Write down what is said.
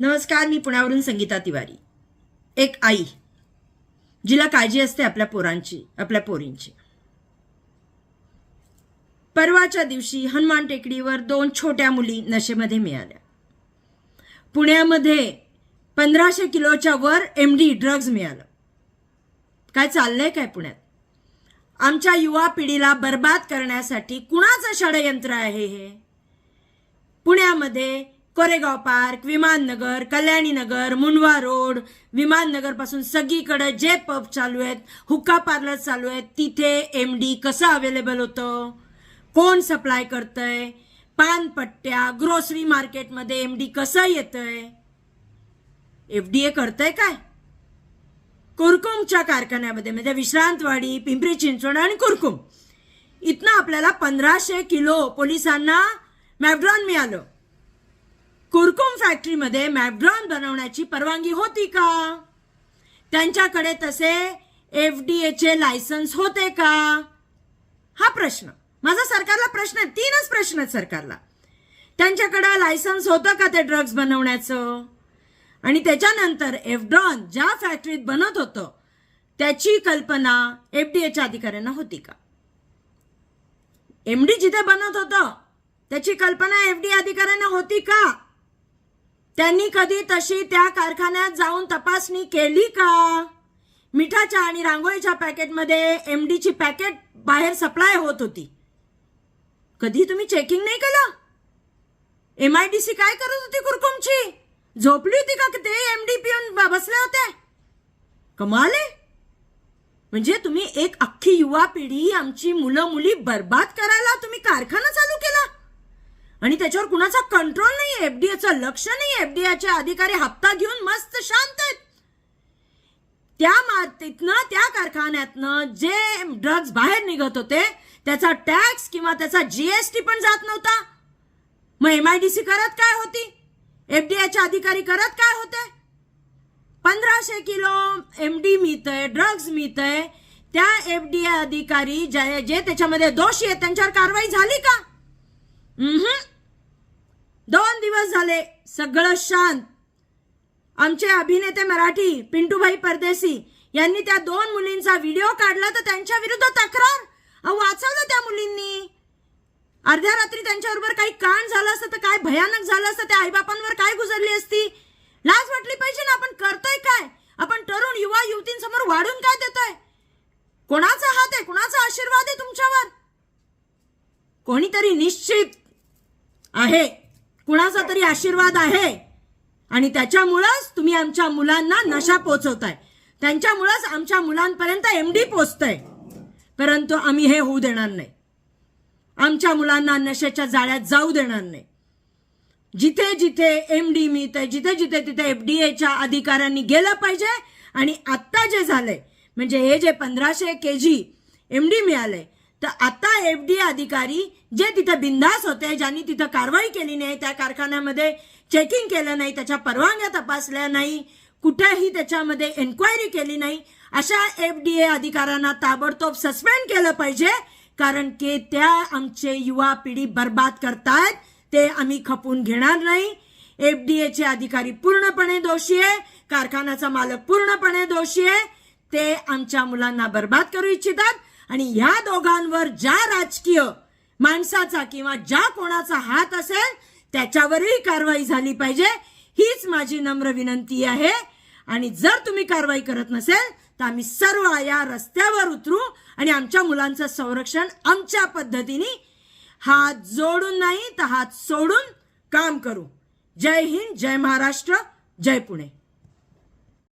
नमस्कार मी पुण्यावरून संगीता तिवारी. एक आई जिला काळजी असते आपल्या पोरांची आपल्या पोरींची. परवाच्या दिवशी हनुमान टेकडीवर दोन छोट्या मुली नशेमध्ये मिळाल्या. पुण्यामध्ये पंधराशे किलोच्या वर एम डी ड्रग्ज मिळालं. काय चाललंय काय पुण्यात? आमच्या युवा पिढीला बर्बाद करण्यासाठी कुणाचं षडयंत्र आहे हे? पुण्यामध्ये कोरेगाव पार्क विमाननगर कल्याणीनगर मुंडवा रोड विमाननगरपासून सगळीकडे जे पब चालू आहेत हुक्का पार्लर चालू आहेत तिथे एम डी कसं अवेलेबल होतं? कोण सप्लाय करतंय? पानपट्ट्या ग्रोसरी मार्केटमध्ये एम डी कसं येतंय? एफ डी ए करतंय काय? कुरकुमच्या कारखान्यामध्ये म्हणजे विश्रांतवाडी पिंपरी चिंचवड आणि कुरकुम. इथनं आपल्याला पंधराशे किलो पोलिसांना मॅब्रॉन मिळालं. कुरकुम फॅक्टरीमध्ये मॅब्रॉन बनवण्याची परवानगी होती का? त्यांच्याकडे तसे एफ डी एचे लायसन्स होते का? हा प्रश्न. माझा सरकारला प्रश्न आहे. तीनच प्रश्न आहेत सरकारला. त्यांच्याकडं लायसन्स होतं का ते ड्रग्ज बनवण्याचं? आणि त्याच्यानंतर एफड्रॉन ज्या फॅक्टरीत बनत होतं त्याची कल्पना एफ डी एच्या अधिकाऱ्यांना होती का? एम डी जिथे बनत होतं त्याची कल्पना एफ डी अधिकाऱ्यांना होती का? त्यांनी कधी तशी त्या कारखान्यात जाऊन तपासणी केली का? मिठाच्या आणि रांगोळीच्या पॅकेटमध्ये एम डीची पॅकेट बाहेर सप्लाय होत होती. कधी तुम्ही चेकिंग नाही केलं? एम आय डी सी काय करत होती कुरकुमची? झोपली होती का ते एम डी पिऊन बसले होते कमाले म्हणजे तुम्ही एक अख्खी युवा पिढी आमची मुलं मुली बर्बाद करायला तुम्ही कारखाना चालू केला? आणि त्याच्यावर कुणाचा कंट्रोल नाही एफडीएचं लक्ष नाही एफडीएचे अधिकारी हप्ता घेऊन मस्त शांत आहेत. त्या मातीतनं त्या कारखान्यातनं जे ड्रग्ज बाहेर निघत होते त्याचा टॅक्स किंवा त्याचा जीएसटी पण जात नव्हता. मग एमआयडीसी करत काय होती? एफडीआयचे अधिकारी करत काय होते? पंधराशे किलो एम डी मिळतंय ड्रग्ज मिळतंय. त्या एफडीआय अधिकारी जे जे त्याच्यामध्ये दोषी आहेत त्यांच्यावर कारवाई झाली का? दोन दिवस झाले सगळं शांत. आमचे अभिनेते मराठी पिंटूभाई परदेसी यांनी त्या दोन मुलींचा व्हिडिओ काढला तर त्यांच्या विरुद्ध तक्रार? अहो वाचवलं त्या मुलींनी. अर्ध्या रात्री त्यांच्याबरोबर काही कांड झालं असतं तर काय भयानक झालं असतं? त्या आईबापांवर काय गुजरली असती? लाज वाटली पाहिजे ना? आपण करतोय काय? आपण तरुण युवा युवतींसमोर वाढून काय देतोय? कोणाचा हात आहे? कोणाचा आशीर्वाद आहे तुमच्यावर? कोणीतरी निश्चित आहे. कुणाचा तरी आशीर्वाद आहे. आणि त्याच्यामुळंच तुम्ही आमच्या मुलांना नशा पोचवताय. त्यांच्यामुळंच आमच्या मुलांपर्यंत एमडी पोचतंय. परंतु आम्ही हे होऊ देणार नाही. आमच्या मुलांना नशेच्या जाळ्यात जाऊ देणार नाही. जिथे जिथे एम डी मिळतंय जिथे जिथे तिथे एफ डी एच्या अधिकाऱ्यांनी गेलं पाहिजे. आणि आत्ता जे झालंय म्हणजे हे जे पंधराशे के जी एम डी मिळालंय तर आता एफ डी अधिकारी जे तिथं बिंदास होते ज्यांनी तिथं कारवाई केली नाही त्या कारखान्यामध्ये चेकिंग केलं नाही त्याच्या परवानग्या तपासल्या नाही कुठेही त्याच्यामध्ये एन्क्वायरी केली नाही अशा एफ डी ए अधिकाऱ्यांना ताबडतोब सस्पेंड केलं पाहिजे कारण की त्या आमचे युवा पिढी बर्बाद करतायत ते आम्ही खपून घेणार नाही. एफ डी एचे अधिकारी पूर्णपणे दोषी आहे कारखान्याचा मालक पूर्णपणे दोषी आहे ते आमच्या मुलांना बर्बाद करू इच्छितात. आणि या दोघांवर ज्या राजकीय माणसाचा किंवा ज्या कोणाचा हात असेल त्याच्यावरही कारवाई झाली पाहिजे. हीच माझी नम्र विनंती आहे. आणि जर तुम्ही कारवाई करत नसेल तर आम्ही सर्व या रस्त्यावर उतरू आणि आमच्या मुलांचं संरक्षण आमच्या पद्धतीने हात जोडून नाही तर हात सोडून काम करू. जय हिंद जय महाराष्ट्र जय पुणे.